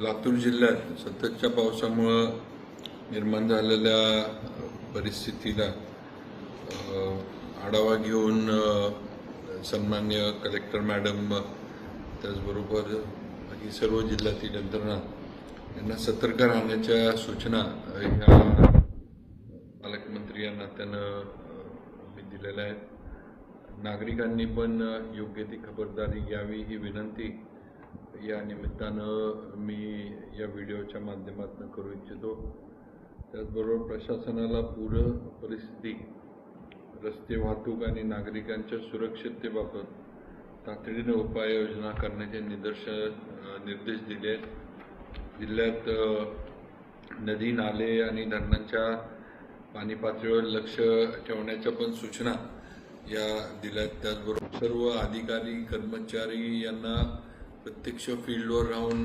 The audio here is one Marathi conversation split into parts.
लातूर जिल्ह्यात सततच्या पावसामुळं निर्माण झालेल्या परिस्थितीला आढावा घेऊन सन्मान्य कलेक्टर मॅडम त्याचबरोबर ही सर्व जिल्ह्यातील यंत्रणा यांना सतर्क राहण्याच्या सूचना ह्या पालकमंत्री यांना त्यानं मी दिलेल्या आहेत. नागरिकांनी पण योग्य ती खबरदारी घ्यावी ही विनंती या निमित्तानं मी या व्हिडिओच्या माध्यमातून करू इच्छितो. त्याचबरोबर प्रशासनाला पूर परिस्थिती रस्ते वाहतूक आणि नागरिकांच्या सुरक्षिततेबाबत तातडीने उपाययोजना करण्याचे निदर्शन निर्देश दिले आहेत. जिल्ह्यात नदी नाले आणि धरणांच्या पाणी पातळीवर लक्ष ठेवण्याच्या पण सूचना या दिल्या आहेत. त्याचबरोबर सर्व अधिकारी कर्मचारी यांना प्रत्यक्ष फील्डवर राहून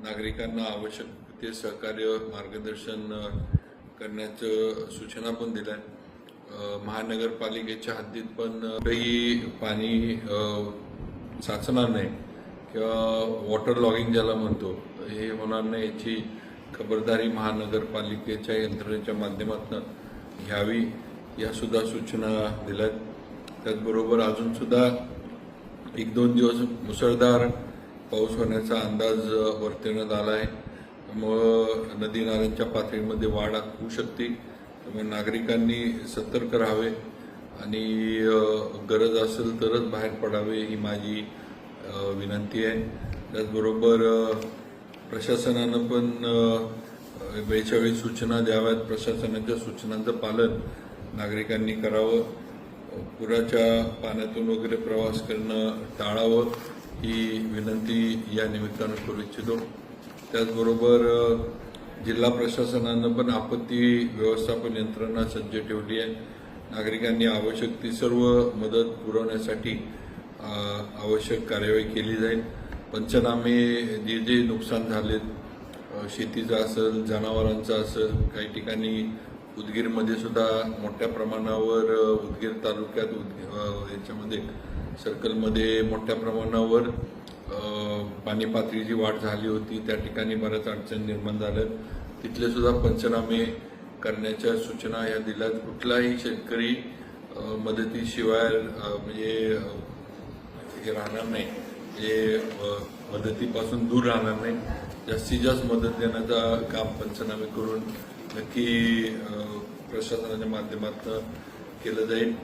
नागरिकांना आवश्यक ते सहकार्य मार्गदर्शन करण्याचं सूचना पण दिल्या आहेत. महानगरपालिकेच्या हद्दीत पण काही कुठेही पाणी साचणार नाही किंवा वॉटर लॉगिंग ज्याला म्हणतो हे होणार नाही याची खबरदारी महानगरपालिकेच्या यंत्रणेच्या माध्यमातून घ्यावी यासुद्धा सूचना सूचना दिल्यात त्याचबरोबर अजूनसुद्धा एक दोन दिवस मुसळधार पाऊस होण्याचा अंदाज वर्तवण्यात आला आहे त्यामुळं नदी नाल्यांच्या पातळीमध्ये वाढ होऊ शकते. त्यामुळे नागरिकांनी सतर्क राहावे आणि गरज असेल तरच बाहेर पडावे ही माझी विनंती आहे. त्याचबरोबर प्रशासनानं पण वेळच्यावेळी वेळच्या सूचना द्याव्यात. प्रशासनाच्या सूचनांचं पालन नागरिकांनी करावं. पुराच्या पाण्यातून वगैरे प्रवास करणं टाळावं ही विनंती या निमित्तानं करू इच्छितो. त्याचबरोबर जिल्हा प्रशासनानं पण आपत्ती व्यवस्थापन यंत्रणा सज्ज ठेवली आहे. नागरिकांनी आवश्यक ती सर्व मदत पुरवण्यासाठी आवश्यक कार्यवाही केली जाईल. पंचनामे जे जे नुकसान झालेत शेतीचं असेल जनावरांचं असेल काही ठिकाणी उदगीरमध्ये सुद्धा मोठ्या प्रमाणावर उदगीर तालुक्यात उद याच्यामध्ये सर्कलमध्ये मोठ्या प्रमाणावर पाणी पातळीची वाढ झाली होती. त्या ठिकाणी बऱ्याच अडचण निर्माण झाल्या. तिथले सुद्धा पंचनामे करण्याच्या सूचना या दिल्यात. कुठलाही शेतकरी मदतीशिवाय म्हणजे हे राहणार नाही. म्हणजे मदतीपासून दूर राहणार नाही. जास्तीत जास्त मदत देण्याचा काम पंचनामे करून नक्की प्रशासनाच्या माध्यमातून केलं जाईल.